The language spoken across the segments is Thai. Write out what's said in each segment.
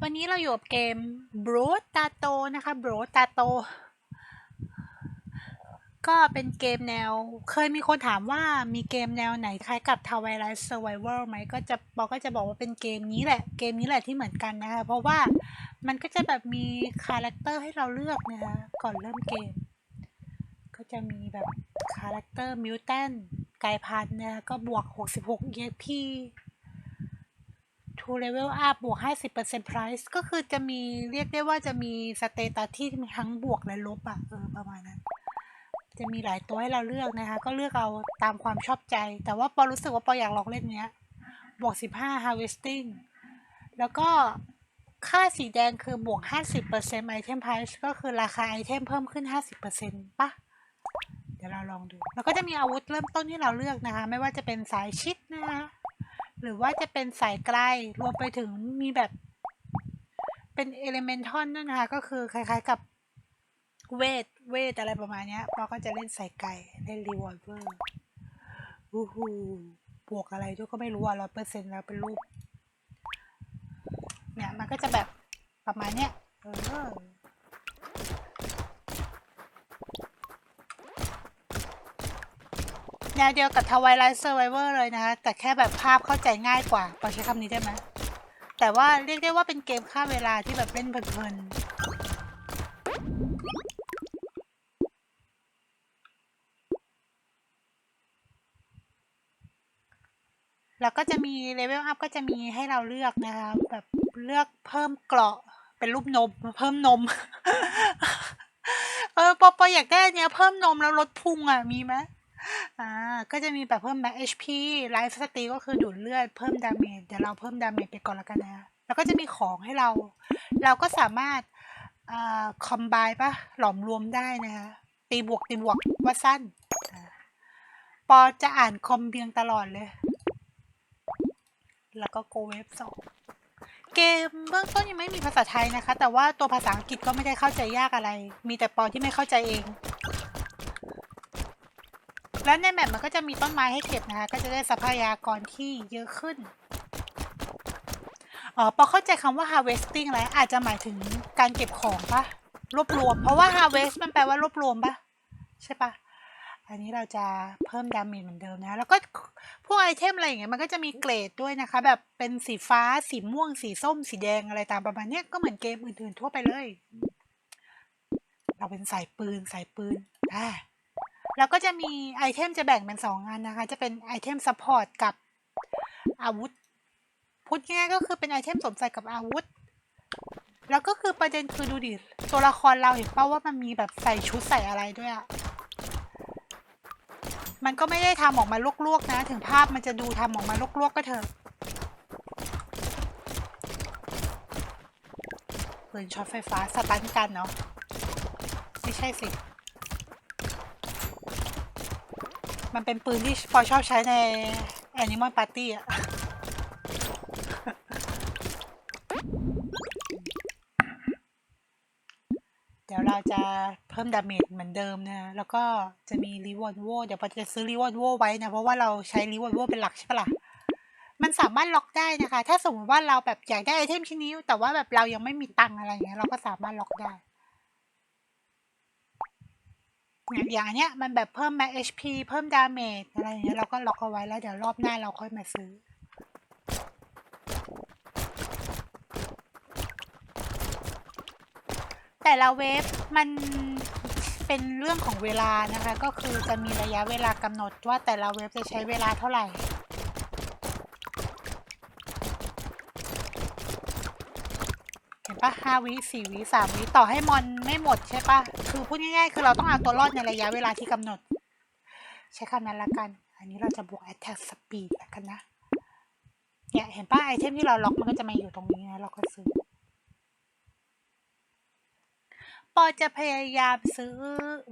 วันนี้เราอยู่กับเกม b r o t a t o นะคะ b r o t a t o ก็เป็นเกมแนว เคยมีคนถามว่ามีเกมแนวไหนคล้ายกับ Twilight Survival ไหม ก็จะบอกก็จะบอกว่าเป็นเกมนี้แหละ เกมนี้แหละที่เหมือนกันนะคะ เพราะว่ามันก็จะแบบมีคาแรคเตอร์ให้เราเลือกนะคะ ก่อนเริ่มเกม ก็จะมีแบบคาแรคเตอร์มิวแทนกายพันธุ์นะคะก็บวก 66 EXP to level up บวก 50% price ก็คือจะมีเรียกได้ว่าจะมีสเตตัสที่มีทั้งบวกและลบอะเออประมาณนั้น จะมีหลายตัวให้เราเลือกนะคะ ก็เลือกเอาตามความชอบใจ แต่ว่าปอรู้สึกว่าปออยากลองเล่นเนี้ยบวก 15 harvesting แล้วก็ค่าสีแดงคือบวก 50% item price ก็คือราคาไอเทมเพิ่มขึ้น 50%ปะเดี๋ยวเราลองดู แล้วก็จะมีอาวุธเริ่มต้นที่เราเลือกนะคะ ไม่ว่าจะเป็นสายชิดนะคะ หรือว่าจะเป็นสายไกลรวมไปถึงมีแบบเป็นเอลิเมนทอนด้วยนะคะ ก็คือคล้าย ๆกับเวทเวทอะไรประมาณนี้ยเราก็จะเล่นสายไกลเล่นรีวอลเวอร์วู้ฮูบวกอะไรด้วยก็ไม่รู้อะร้อยเปอร์เซ็นต์แล้วเป็นรูปเนี่ยมันก็จะแบบประมาณเนี้ยเออ แนวเดียวกับ Twilight Survivor เลยนะคะแต่แค่แบบภาพเข้าใจง่ายกว่าพอใช้คำนี้ได้ไหมแต่ว่าเรียกได้ว่าเป็นเกมฆ่าเวลาที่แบบเล่นเพลินๆแล้วก็จะมีเลเวลอัพก็จะมีให้เราเลือกนะคะแบบเลือกเพิ่มเกราะเป็นรูปนม เพิ่มนม เออปอปออยากได้เนี้ยเพิ่มนมแล้วลดพุงอะมีไหม อ่าก็จะมีแบบเพิ่มแม็ก HP ไลฟ์สตีก็คือดูดเลือดเพิ่มดาเมจเดี๋ยวเราเพิ่มดาเมจไปก่อนแล้วกันนะ แล้วก็จะมีของให้เรา เราก็สามารถอ่าคอมไบปะหลอมรวมได้นะคะตีบวกตีบวกว่าสั้นอปอจะอ่านคอมเพียงตลอดเลย แล้วก็โกเวฟสองเกมเบื้องต้นยังไม่มีภาษาไทยนะคะ แต่ว่าตัวภาษาอังกฤษก็ไม่ได้เข้าใจยากอะไร มีแต่ปอที่ไม่เข้าใจเอง แล้วในแมปมันก็จะมีต้นไม้ให้เก็บนะคะ ก็จะได้ทรัพยากรที่เยอะขึ้น อ๋อพอเข้าใจคำว่า harvesting แล้วอาจจะหมายถึงการเก็บของปะรวบรวม เพราะว่า harvest มันแปลว่ารวบรวมปะใช่ปะอันนี้เราจะเพิ่มดาเมจเหมือนเดิมนะ แล้วก็พวกไอเทมอะไรอย่างเงี้ยมันก็จะมีเกรดด้วยนะคะ แบบเป็นสีฟ้า สีม่วง สีส้ม สีแดงอะไรตามประมาณเนี้ยก็เหมือนเกมอื่นๆทั่วไปเลย เราเป็นสายปืนสายปืนอ่า แล้วก็จะมีไอเทมจะแบ่งเป็นสองอันนะคะ จะเป็นไอเทมซัพพอร์ตกับอาวุธ พูดง่ายๆก็คือเป็นไอเทมสวมใส่กับอาวุธ แล้วก็คือประเด็นคือดูดิตัวละครเราเห็นเป้าว่ามันมีแบบใส่ชุดใส่อะไรด้วยอะมันก็ไม่ได้ทำออกมาลวกๆนะ ถึงภาพมันจะดูทำออกมาลวกๆก็เถอะปืนช็อตไฟฟ้าสตันกันเนาะไม่ใช่สิ มันเป็นปืนที่พอชอบใช้ใน Animal Party อะเดี๋ยวเราจะเพิ่มดาเมจเหมือนเดิมนะ แล้วก็จะมีรีวอร์ดโวเดี๋ยวพอจะซื้อรีวอร์ดโวไว้นะ เพราะว่าเราใช้รีวอร์ดโวเป็นหลักใช่ปะล่ะ มันสามารถล็อกได้นะคะ ถ้าสมมติว่าเราแบบอยากได้ไอเทมชิ้นนี้ แต่ว่าแบบเรายังไม่มีตังอะไรอย่างเงี้ย เราก็สามารถล็อกได้ อย่างอันเนี้ยมันแบบเพิ่มมา HP เพิ่มดาเมจอะไรอย่างเงี้ยเราก็ล็อกเอาไว้แล้วเดี๋ยวรอบหน้าเราค่อยมาซื้อ แต่ละเวฟมันเป็นเรื่องของเวลานะคะ ก็คือจะมีระยะเวลากำหนดว่าแต่ละเวฟจะใช้เวลาเท่าไหร่ เห็น ปะห้าวิสี่วิสามวิต่อให้มอนไม่หมดใช่ปะคือพูดง่ายๆ คือเราต้องเอาตัวรอดในระยะเวลาที่กำหนด ใช้คำนั้นละกัน อันนี้เราจะบวก attack speed ละกันนะ เนี่ยเห็นปะไอเทมที่เราล็อกมันก็จะมาอยู่ตรงนี้นะ เราก็ซื้อปอจะพยายามซื้อ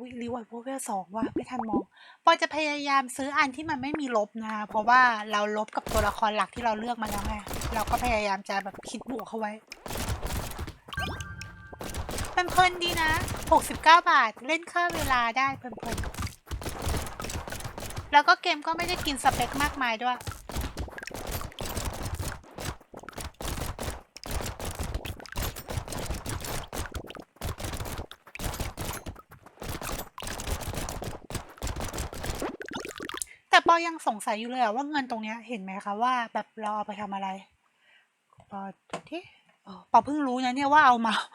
วิรีวอร์ดเวลสองว่ะไม่ทันมอง ปอจะพยายามซื้ออันที่มันไม่มีลบนะคะเพราะว่าเราลบกับตัวละครหลักที่เราเลือกมาแล้วไงเราก็พยายามจะแบบคิดบวกเข้าไว้ เพลินๆดีนะ 69 บาทเล่นค่าเวลาได้เพลินๆ แล้วก็เกมก็ไม่ได้กินสเปคมากมายด้วย แต่ปอยังสงสัยอยู่เลยว่าเงินตรงนี้เห็นไหมคะว่าแบบเราเอาไปทำอะไรปอดูที่ ปอเพิ่งรู้นะเนี่ยว่าเอาเมาส์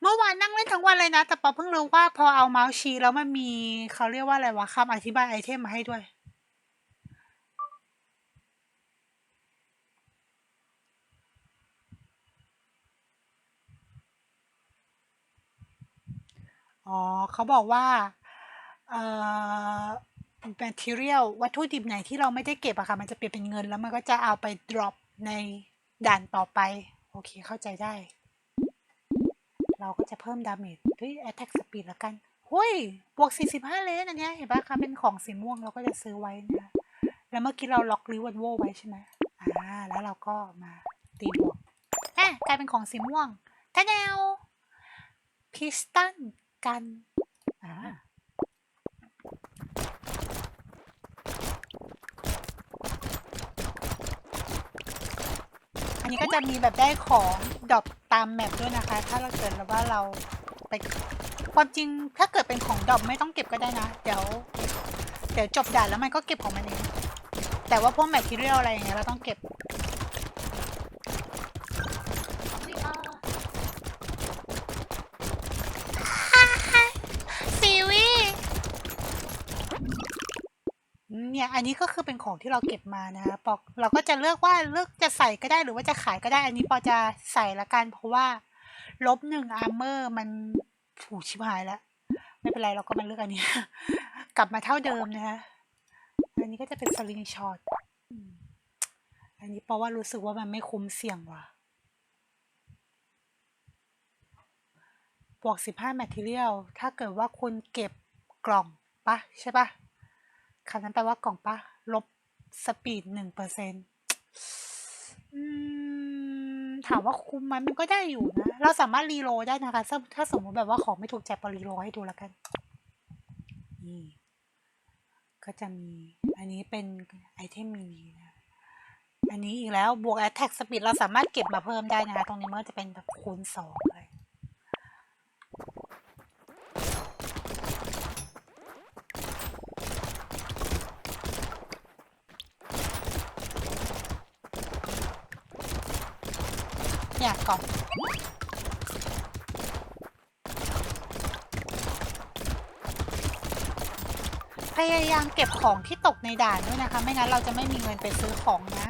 เมื่อวานนั่งเล่นทั้งวันเลยนะ แต่ปอเพิ่งรู้ว่าพอเอาเมาส์ชี้แล้วมันมีเขาเรียกว่าอะไรวะคำอธิบายไอเทมมาให้ด้วย อ๋อเขาบอกว่า เอ่อ material วัตถุดิบไหนที่เราไม่ได้เก็บอะค่ะ มันจะเปลี่ยนเป็นเงินแล้วมันก็จะเอาไป drop ในด่านต่อไป โอเคเข้าใจได้ เราก็จะเพิ่ม damage ด้วย attack speed ล้วกันหุ้ยบวก 45 เลนอันนี้เห็นปะคะเป็นของสีม่วงเราก็จะซื้อไว้นะแล้วเมื่อกี้เราล็อกริวันโวไว้ใช่ไหมอ่า แล้วเราก็มาตีบวกอะกลายเป็นของสีม่วงทะแนวพิสตันกัน อ่า นี้ก็จะมีแบบได้ของดรอปตามแมปด้วยนะคะ ถ้าเราเกิดแล้วว่าเราไปความจริงถ้าเกิดเป็นของดรอปไม่ต้องเก็บก็ได้นะ เดี๋ยว เดี๋ยวจบด่านแล้วมันก็เก็บของมันเองแต่ว่าพวกแมททีเรียลอะไรอย่างเงี้ยเราต้องเก็บ ซีวีเนี่ย อันนี้ก็คือเป็นของที่เราเก็บมานะคะปอกเราก็จะเลือกว่าเลือกจะใส่ก็ได้หรือว่าจะขายก็ได้ อันนี้ปอจะใส่ละกันเพราะว่าลบหนึ่งอาร์เมอร์มันผูชิบหายแล้วไม่เป็นไรเราก็มาเลือกอันนี้ กลับมาเท่าเดิมนะคะอันนี้ก็จะเป็นสลิงช็อตอันนี้เพราะว่ารู้สึกว่ามันไม่คุ้มเสี่ยงว่ะบวกสิบห้า material ถ้าเกิดว่าคุณเก็บกล่องปะใช่ปะ คำนั้นแปลว่ากล่องปะลบสปีดหนึ่งเปอร์เซ็นต์ถามว่าคุ้มไหมมันก็ได้อยู่นะ เราสามารถรีโหลได้นะคะถ้าถ้าสมมติแบบว่าของไม่ถูกใจปรีโหลให้ดูแล้วกันนี่ก็จะมี อันนี้เป็นไอเทมมินินะ อันนี้อีกแล้วบวก attack speed เราสามารถเก็บมาเพิ่มได้นะคะ ตรงนี้มันจะเป็นแบบคูณสองเลย เนี่ยก่อนพยายามเก็บของที่ตกในด่านด้วยนะคะ ไม่งั้นเราจะไม่มีเงินไปซื้อของนะ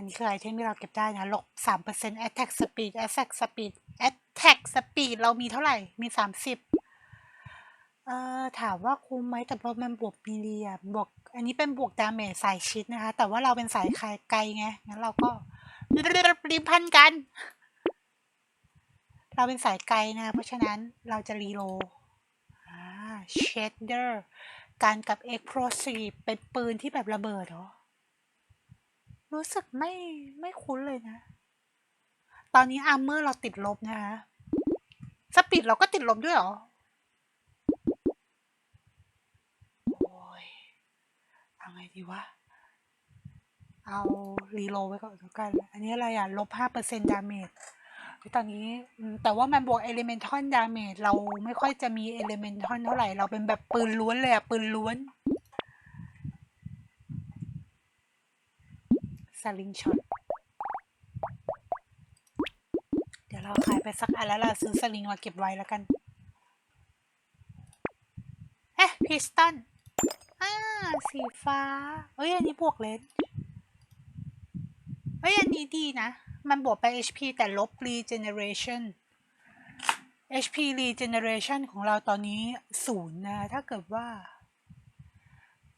อันนี้ คือไอเทมที่เราเก็บได้นะลบสามเปอร์เซ็นต์ attack speed attack speed attack speed เรามีเท่าไหร่ มีสามสิบเอ่อถามว่าคุ้มไหมแต่ว่ามันบวกมีเรียบวก อันนี้เป็นบวกดาเมจสายชิดนะคะ แต่ว่าเราเป็นสายคายไกลไง งั้นเราก็รีบพันกัน เราเป็นสายไกลนะ เพราะฉะนั้นเราจะรีโลอ่า shader การกับ explosive เป็นปืนที่แบบระเบิดเหรอ รู้สึกไม่ไม่คุ้นเลยนะ ตอนนี้อาร์เมอร์เราติดลบนะคะสปีดเราก็ติดลบด้วยเหรอโอ้ยเอาไงดีวะ เอารีโลไว้ก่อนแล้วกัน อันนี้อะไรอะ ลบห้าเปอร์เซ็นต์ดาเมจตอนนี้แต่ว่ามันบวกเอลิเมนทอนดาเมจเราไม่ค่อยจะมีเอลิเมนทอนเท่าไหร่ เราเป็นแบบปืนล้วนเลยอะปืนล้วน สลิงช็อต เดี๋ยวเราขายไปสักอันแล้วเราซื้อสลิงมาเก็บไว้แล้วกัน เอ๊ะพิสตันอ่าสีฟ้า เอ้ย อันนี้บวกเลนเอ้ย อันนี้ดีนะ มันบวกไป HP แต่ลบ regeneration HP regeneration ของเราตอนนี้ศูนย์นะ ถ้าเกิดว่า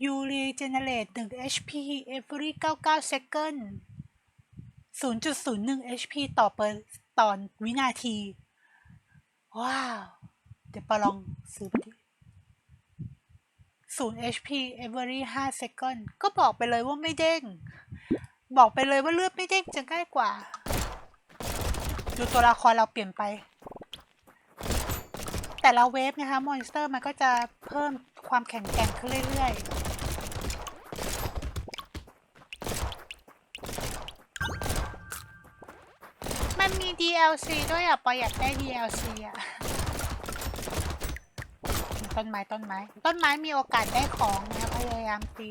you regenerate 1 HP every 99 second 0.01 HP ต่อเปอร์ตอนวินาที ว้าว เดี๋ยวปลองซื้อไปดิ0 HP every 5 second ก็บอกไปเลยว่าไม่เด้ง บอกไปเลยว่าเลือดไม่เด้งจะง่ายกว่า ดูตัวละครเราเปลี่ยนไป แต่ละเวฟนะคะ มอนสเตอร์มันก็จะเพิ่มความแข็งแกร่งขึ้นเรื่อยๆ มันมี DLC ด้วยอะปออยากได้ DLC อะต้นไม้ต้นไม้ ต้นไม้มีโอกาสได้ของนะพยายามตี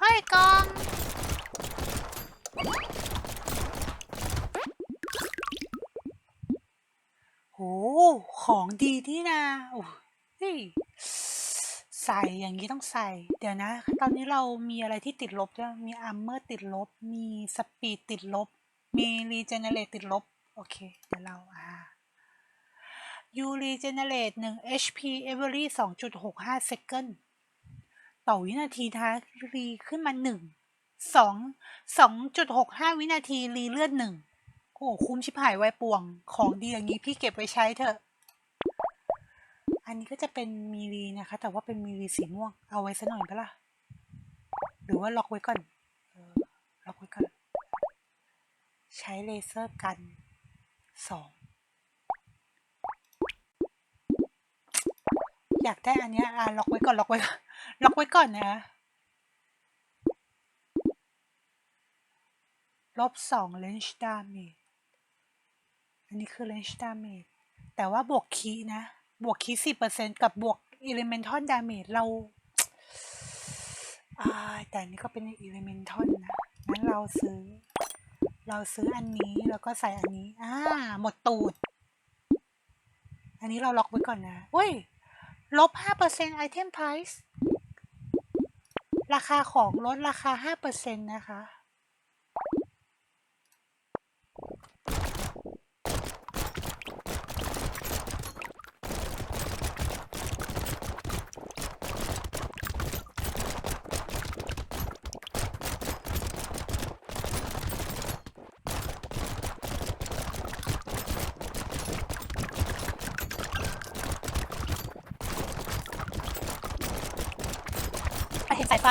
เฮ้ยกอง โห ของดีที่นาโอ้เฮ้ย ใส่อย่างนี้ต้องใส่ เดี๋ยวนะ ตอนนี้เรามีอะไรที่ติดลบด้วยมีอาร์เมอร์ติดลบ มีสปีดติดลบ มีรีเจเนเรตติดลบ โอเค เดี๋ยวเราอ่ายูรีเจเนเรต1 HP every 2.65 second ต่อวินาทีนะคะรีขึ้นมาหนึ่งสองสองจุดหกห้าวินาทีรีเลือดหนึ่งโอ้โหคุ้มชิบหายไวป่วง ของดีอย่างนี้พี่เก็บไว้ใช้เถอะ อันนี้ก็จะเป็นมีรีนะคะ แต่ว่าเป็นมีรีสีม่วง เอาไว้ซะหน่อยปะล่ะ หรือว่าล็อกไว้ก่อนล็อกไว้ก่อน ใช้เลเซอร์กันสองอยากได้อันเนี้ยอะล็อกไว้ก่อนล็อกไว้ล็อกไว้ก่อนนะลบสองเลนจ์ดาเมจอันนี้คือเลนจ์ดาเมจแต่ว่าบวกคีนะ บวกคีย์สิบเปอร์เซ็นกับบวกอิเลเมนทอนดาเมจเราอ่าแต่นนี้ก็เป็นอิเลเมนทอนนะงั้นเราซื้อ เราซื้ออันนี้แล้วก็ใส่อันนี้ อ่า หมดตูด อันนี้เราล็อกไว้ก่อนนะเว้ย ลบ5% item price รส์ราคาของลดราคา5%นะคะเห็นสายฟ้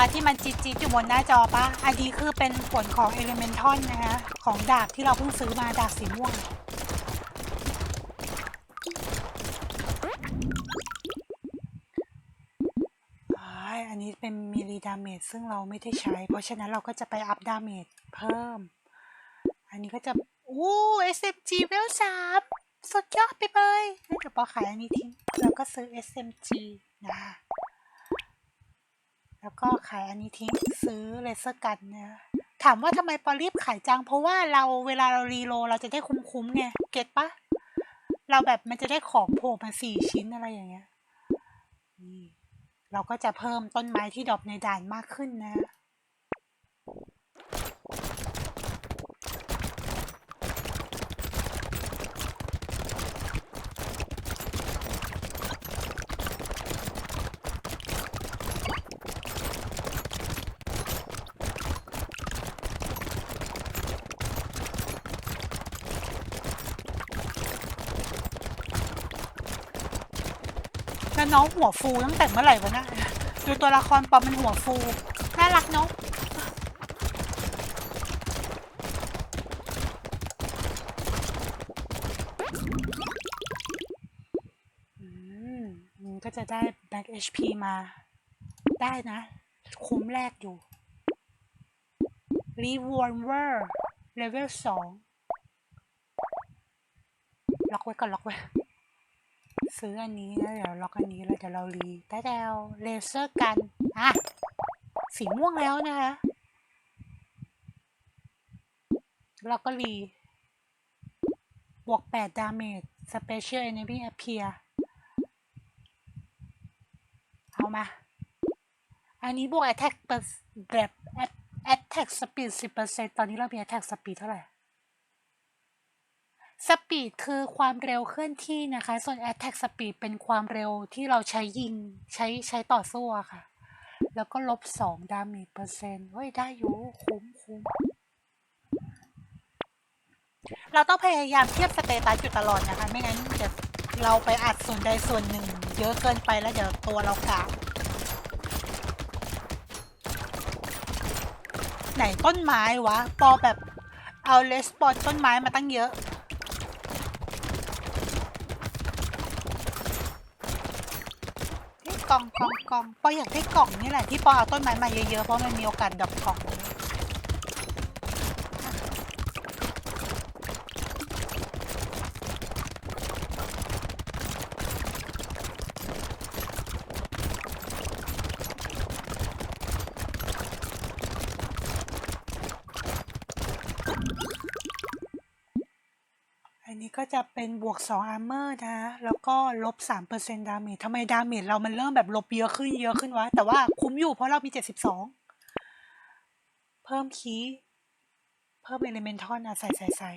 าที่มันจี๊ดๆอยู่บนหน้าจอปะอันนี้คือเป็นผลของ Elemental นะคะ ของดาบที่เราเพิ่งซื้อมาดาบสีม่วงอันนี้เป็นมิลลิดาเมจซึ่งเราไม่ได้ใช้ เพราะฉะนั้นเราก็จะไปอัพดาเมจเพิ่ม อันนี้ก็จะอู้ SMG เวลสามสุดยอดไปเลยงั้นเดี๋ยวปอขายอันนี้ทิ้งแล้วก็ซื้อ SMG นะ แล้วก็ขายอันนี้ทิ้งซื้อเลเซอร์กันนะถามว่าทำไมปอรีบขายจัง เพราะว่าเราเวลาเรารีโลเราจะได้คุ้มๆไงเก็ตปะเราแบบมันจะได้ของโผล่มาสี่ชิ้นอะไรอย่างเงี้ยนี่เราก็จะเพิ่มต้นไม้ที่ดรอปในด่านมากขึ้นนะ แล้วน้องหัวฟูตั้งแต่เมื่อไหร่วะนะดูตัวละครปอมมันหัวฟูน่ารักเนาะอืมมันก็จะได้แบ็ก HP มา ได้นะ คุ้มแรกอยู่ Revolver Level สองล็อกไว้ก่อนล็อกไว้ ซื้ออันนี้แล้วเดี๋ยวล็อกอันนี้แล้วเดี๋ยวเรารีแต่เดวเลเซอร์กันอะสีม่วงแล้วนะคะเราก็รีบวก8ดาเมจ Special Enemy Appear เอามา อันนี้บวก Attack เปอร์แบบ Attack Speed 10%ตอนนี้เรามี Attack Speed เท่าไหร่ สปีดคือความเร็วเคลื่อนที่นะคะ ส่วน attack speed เป็นความเร็วที่เราใช้ยิงใช้ใช้ต่อสู้อะค่ะ แล้วก็ลบสองดามจเปอร์เซ็นต์เฮ้ย ได้อยู่ คุ้มคุ้มเราต้องพยายามเทียบสเตตัสอยู่ตลอดนะคะ ไม่งั้นเดี๋ยวเราไปอัดส่วนใดส่วนหนึ่ง เยอะเกินไปแล้วเดี๋ยวตัวเรากาไหนต้นไม้วะปอแบบเอาเลสปอนต้นไม้มาตั้งเยอะ เฮ้ย กล่องกล่องกล่องปออยากได้กล่องนี่แหละที่ปอเอาต้นไม้มาเยอะๆเพราะมันมีโอกาสดอกกล่อง เป็นบวก2 armor นะ แล้วก็ลบ3%ดาเมจทำไมดาเมจเรามันเริ่มแบบลบเยอะขึ้นเยอะขึ้นวะ แต่ว่าคุ้มอยู่เพราะเรามี 72 เพิ่มคีเพิ่ม elemental อะใส่ใส่ใส่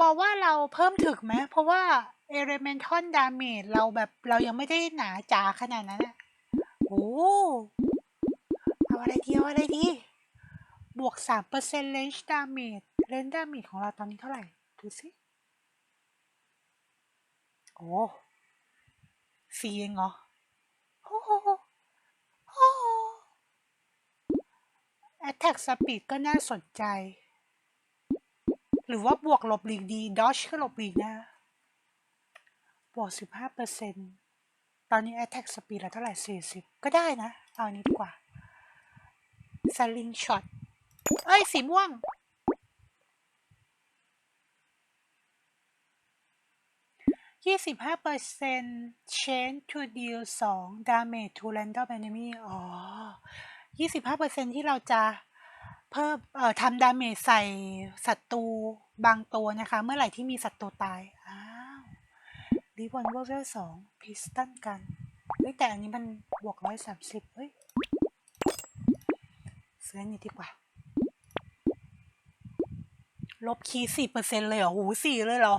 บอกว่าเราเพิ่มถึกไหมเพราะว่า elemental damage เราแบบเรายังไม่ได้หนาจ๋าขนาดนั้นอะโอ้เอาอะไรดีเอาอะไรดีบวกสาม เปอร์เซ็นต์ range damage range damage ของเราตอนนี้เท่าไหร่ ดูสิ โอ้สี่เองเหรอโอ้โหโอ้โห attack speed ก็น่าสนใจ หรือว่าบวกหลบหลีกดี dodge ก็หลบหลีกนะ บวกสิบห้าเปอร์เซ็นต์ตอนนี้ attack speed เราเท่าไหร่สี่สิบก็ได้นะ เอานนี้ดีกว่า sling shot เอ้ย สีม่วง ยี่สิบห้าเปอร์เซ็นต์ change to deal สอง damage to random enemy อ๋อยี่สิบห้าเปอร์เซ็นต์ที่เราจะเพิ่มเอ่อทำดาเมจใส่ศัตรูบางตัวนะคะ เมื่อไหร่ที่มีศัตรูตาย อ้าวรีบอนเวอร์เวลสองพิสตันกันเฮ้ยแต่อันนี้มันบวกร้อยสามสิบเฮ้ยซื้อนนี้ดีกว่า ลบคีสี่เปอร์เซ็นเลยเหรอ หูสี่เลยเหรอ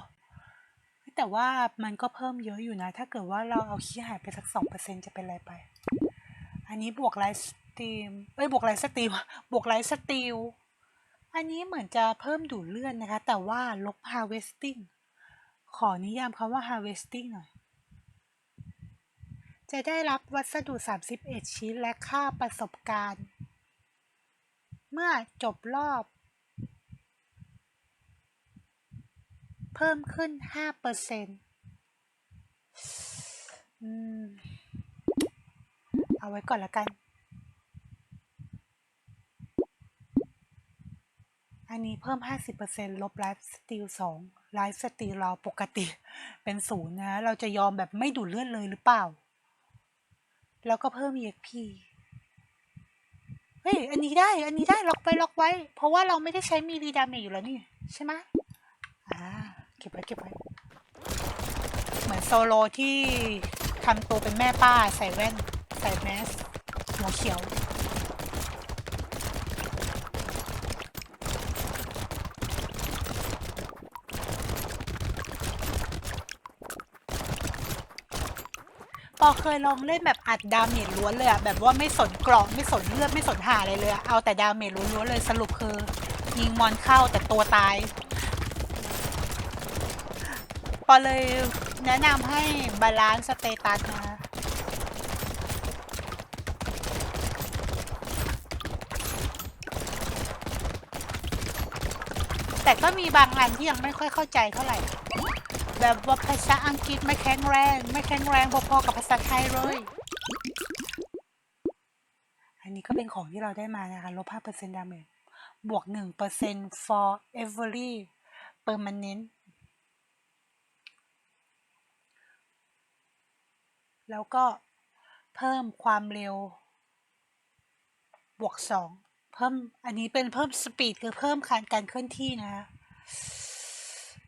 แต่ว่ามันก็เพิ่มเยอะอยู่นะ ถ้าเกิดว่าเราเอาคีย์หายไปสักสองเปอร์เซ็นจะเป็นอะไรไป อันนี้บวกไลฟ์สตรีมเอ้ยบวกไลฟ์สตรีมบวกไลฟ์สตรีลอันนี้เหมือนจะเพิ่มดูดเลื่อนนะคะ แต่ว่าลบ harvesting ขอนิยามคำว่า harvesting หน่อย จะได้รับวัสดุ 31 ชิ้นและค่าประสบการณ์ เมื่อจบรอบ เพิ่มขึ้น 5%เปอร์เซ็นต์เอาไว้ก่อนละกัน อันนี้เพิ่ม 50%ลบไลฟ์สตีล2ไลฟ์สตีลเราปกติเป็นศูนย์นะ เราจะยอมแบบไม่ดูดเลือดเลยหรือเปล่า แล้วก็เพิ่ม EXP เฮ้ย อันนี้ได้ อันนี้ได้ ล็อกไปล็อกไว้ เพราะว่าเราไม่ได้ใช้มีรีดามจอยู่แล้วนี่ ใช่ไหม เก็บไว้เก็บไว้ เหมือนโซโลที่ทำตัวเป็นแม่ป้าใส่แว่น ใส่แมสหัวเขียว ปอเคยลองเล่นแบบอัดดาเมจล้วนเลยอะแบบว่าไม่สนกรอบไม่สนเลือดไม่สนหาอะไรเลยอะเอาแต่ดาเมจล้วนๆเลยสรุปคือ ยิงมอนเข้าแต่ตัวตาย อเลยแนะนำให้บาลานซ์สเตตัสนะแต่ก็มีบางอันที่ยังไม่ค่อยเข้าใจเท่าไหร่ แบบว่าภาษาอังกฤษไม่แข็งแรง ไม่แข็งแรงพอๆกับภาษาไทยเลย อันนี้ก็เป็นของที่เราได้มานะคะลบ5% damage บวก 1% for every permanent แล้วก็เพิ่มความเร็ว บวกสองเพิ่มอันนี้เป็นเพิ่มสปีดคือเพิ่มการการเคลื่อนที่นะ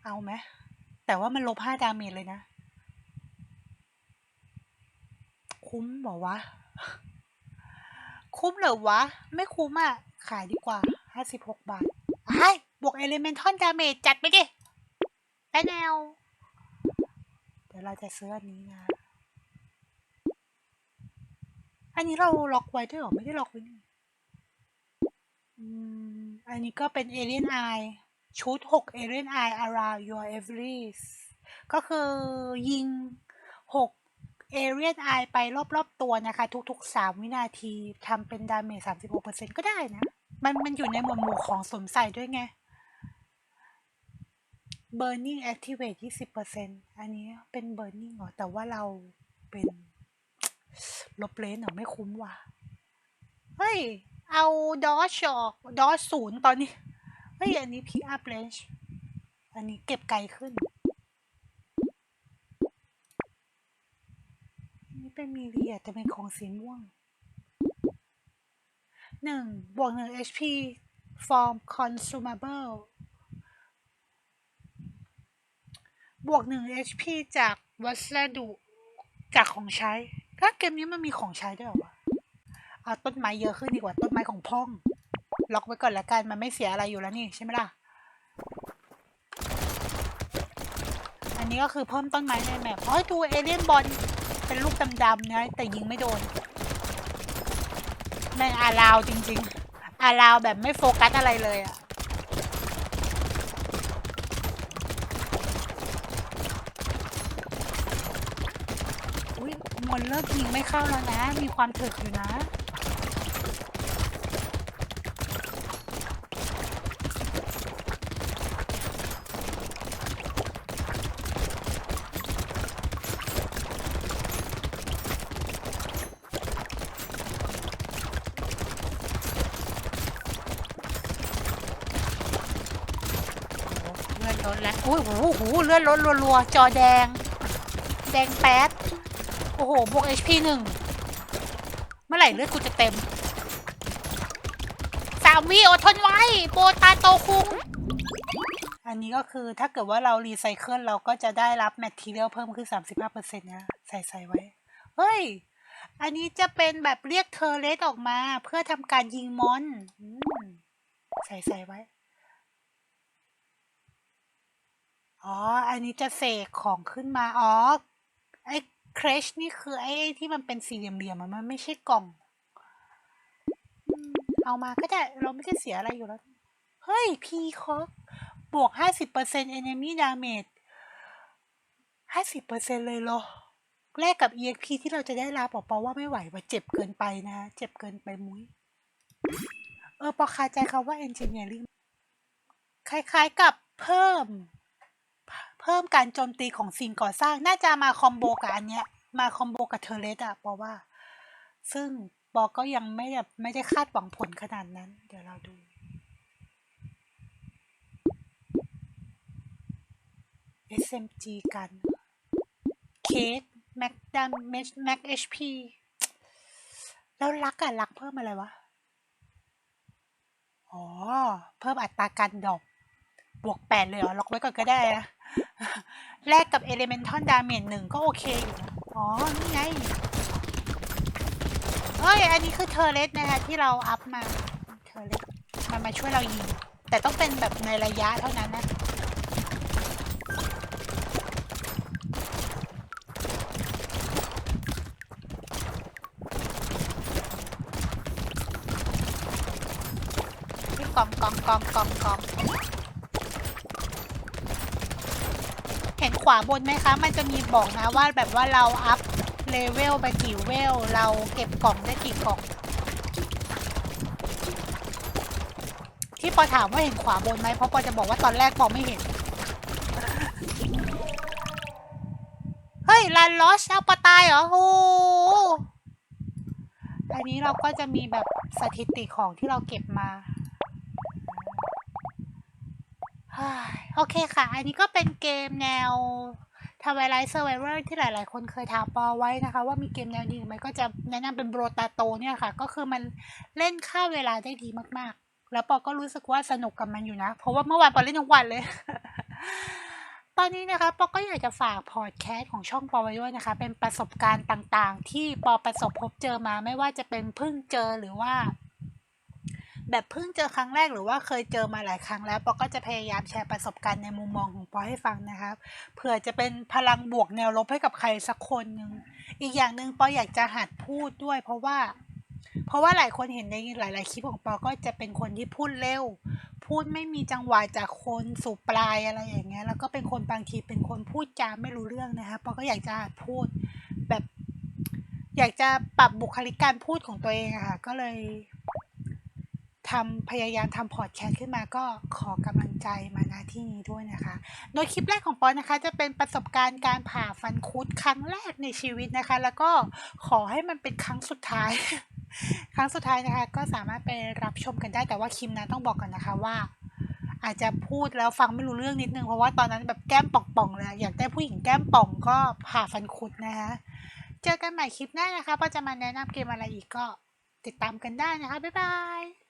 เอาไหมแต่ว่ามันลบห้าดาเมจเลยนะ คุ้มบอกวะ คุ้มเหรอวะ ไม่คุ้มอะ ขายดีกว่าห้าสิบหกบาทไอ้ยบวกเอลิเมนทอนดาเมจจัดไปดิได้แนว เดี๋ยวเราจะซื้ออันนี้นะ อันนี้เราล็อกไว้ด้วยหรอ ไม่ได้ล็อกไว้นี่อันนี้ก็เป็น Alien Eye ชุด 6 Alien Eye around your every ก็คือยิง 6 Alien Eye ไปรอบๆตัวนะคะ ทุกๆ 3 วินาทีทำเป็นดาเมจ36%ก็ได้นะ มันมันอยู่ในหมวดหมู่ของสวมใส่ด้วยไง Burning Activate 20%อันนี้เป็น Burning เหรอ แต่ว่าเราเป็น ลบเลนเหรอไม่คุ้มว่ะ เฮ้ย เอาดอชออกดอชศูนย์ตอนนี้ เฮ้ย อันนี้พิกอัพเลนอันนี้เก็บไกลขึ้นอันนี้เป็นมีเรียแต่เป็นของสีม่วงหนึ่งบวกหนึ่ง HP from consumable บวกหนึ่ง HP จากวัสดุจากของใช้ ถ้าเกมนี้มันมีของใช้ด้วยเหรอวะเอาต้นไม้เยอะขึ้นดีกว่าต้นไม้ของพ่อง ล็อกไว้ก่อนละกันมันไม่เสียอะไรอยู่แล้วนี่ใช่ไหมล่ะ อันนี้ก็คือเพิ่มต้นไม้ในแมปเฮ้ยดูเอเลี่ยนบอลเป็นลูกดำๆนะแต่ยิงไม่โดนแม่งอาลาวจริง ๆ อาลาวแบบไม่โฟกัสอะไรเลยอะ อุ้ยมอนเลิกยิงไม่เข้าแล้วนะ มีความถึกอยู่นะ เลื่อนรถแล้วโอ้ยโหโหเลื่อนรถรัวๆจอแดง แดงแป๊ดโอ้โหบวก HP หนึ่งเมื่อไหร่เลือดกูจะเต็มสามวิอดทนไว้โบตาโตคุง อันนี้ก็คือถ้าเกิดว่าเรารีไซเคิลเราก็จะได้รับแมททีเรียลเพิ่มขึ้น 35%นะใส่ใส่ไว้ เฮ้ย อันนี้จะเป็นแบบเรียกเทอร์เลสออกมา เพื่อทำการยิงมอนอใส่ใส่ไว้ อ๋อ อันนี้จะเสกของขึ้นมา อ๋อ ไอ้ เครชนี่คือไอ้ที่มันเป็นสี่เหลี่ยมๆมันไม่ใช่กล่อง เอามาก็ได้เราไม่ได้เสียอะไรอยู่แล้ว เฮ้ยพีคอกบวกห้าสิบเปอร์เซ็นต์ enemy damage ห้าสิบเปอร์เซ็นต์เลยเหรอ แลกกับ EXP ที่เราจะได้รับบอกปอว่าไม่ไหวว่าเจ็บเกินไปนะ เจ็บเกินไปมุ้ย เออปอคาใจคำว่า engineering คล้ายๆกับเพิ่ม เพิ่มการโจมตีของสิ่งก่อสร้างน่าจะมาคอมโบกับอันเนี้ย มาคอมโบกับเทเลสอะปอว่า ซึ่งปอกก็ยังไม่แบบไม่ได้คาดหวังผลขนาดนั้น เดี๋ยวเราดู SMG กันเคสแม็กดัมแม็กเอชพีแล้วลักอะลักเพิ่มอะไรวะ อ๋อ เพิ่มอัตราการดรอปบวกแปดเลยเหรอล็อกไว้ก่อนก็ได้นะ แลกกับ Elemental Damage หนึ่งก็โอเคอยู่นะอ๋อ นี่ไง เฮ้ย อันนี้คือเทอร์เลสนะคะที่เราอัพมา เทอร์เลสมันมาช่วยเรายิง แต่ต้องเป็นแบบในระยะเท่านั้นนะกองกองกองกองกอง เห็น ขวาบนไหมคะ มันจะมีบอกนะว่าแบบว่าเราอัพเลเวลไปกี่เวล เราเก็บกล่องได้กี่กล่อง ที่ปอถามว่าเห็นขวาบนไหมเพราะปอจะบอกว่าตอนแรกปอไม่เห็น เฮ้ยลันลอสเอาปะตายเหรอโอ้โหอันนี้เราก็จะมีแบบสถิติของที่เราเก็บมา เฮ้ย โอเคค่ะ อันนี้ก็เป็นเกมแนวทวายไลท์เซอร์ไวเวอร์ที่หลาย ๆ คนเคยถามปอไว้นะคะ ว่ามีเกมแนวนี้ไหมก็จะแนะนำเป็นโบรตาโตเนี่ยค่ะ ก็คือมันเล่นค่าเวลาได้ดีมาก ๆ แล้วปอก็รู้สึกว่าสนุกกับมันอยู่นะ เพราะว่าเมื่อวานปอเล่นทั้งวันเลย ตอนนี้นะคะปอก็อยากจะฝากพอดแคสต์ของช่องปอไว้ด้วยนะคะ เป็นประสบการณ์ต่าง ๆ ที่ปอประสบพบเจอมาไม่ว่าจะเป็นเพิ่งเจอหรือว่า แบบเพิ่งเจอครั้งแรกหรือว่าเคยเจอมาหลายครั้งแล้วปอก็จะพยายามแชร์ประสบการณ์ในมุมมองของปอให้ฟังนะครับเผื่อจะเป็นพลังบวกแนวลบให้กับใครสักคนหนึ่งอีกอย่างหนึ่งปออยากจะหัดพูดด้วย เพราะว่า เพราะว่าหลายคนเห็นในหลาย ๆคลิปของปอก็จะเป็นคนที่พูดเร็ว พูดไม่มีจังหวะจากคนสู่ปลายอะไรอย่างเงี้ยแล้วก็เป็นคนบางทีเป็นคนพูดจาไม่รู้เรื่องนะคะปอก็อยากจะหัดพูดแบบอยากจะปรับบุคลิกการพูดของตัวเองอะค่ะ ก็เลย ทำพยายามทำพอดแคสต์ขึ้นมาก็ขอกำลังใจมาณที่นี้ด้วยนะคะ โดยคลิปแรกของปอนะคะ จะเป็นประสบการณ์การผ่าฟันคุดครั้งแรกในชีวิตนะคะ แล้วก็ขอให้มันเป็นครั้งสุดท้าย ครั้งสุดท้ายนะคะ ก็สามารถไปรับชมกันได้แต่ว่าคลิปนั้นต้องบอกก่อนนะคะว่า อาจจะพูดแล้วฟังไม่รู้เรื่องนิดนึงเพราะว่าตอนนั้นแบบแก้มป่องๆเลยอะอยากได้ผู้หญิงแก้มป่องก็ผ่าฟันคุดนะคะเจอกันใหม่คลิปหน้านะคะว่าจะมาแนะนำเกมอะไรอีกก็ติดตามกันได้นะคะ บ๊ายบาย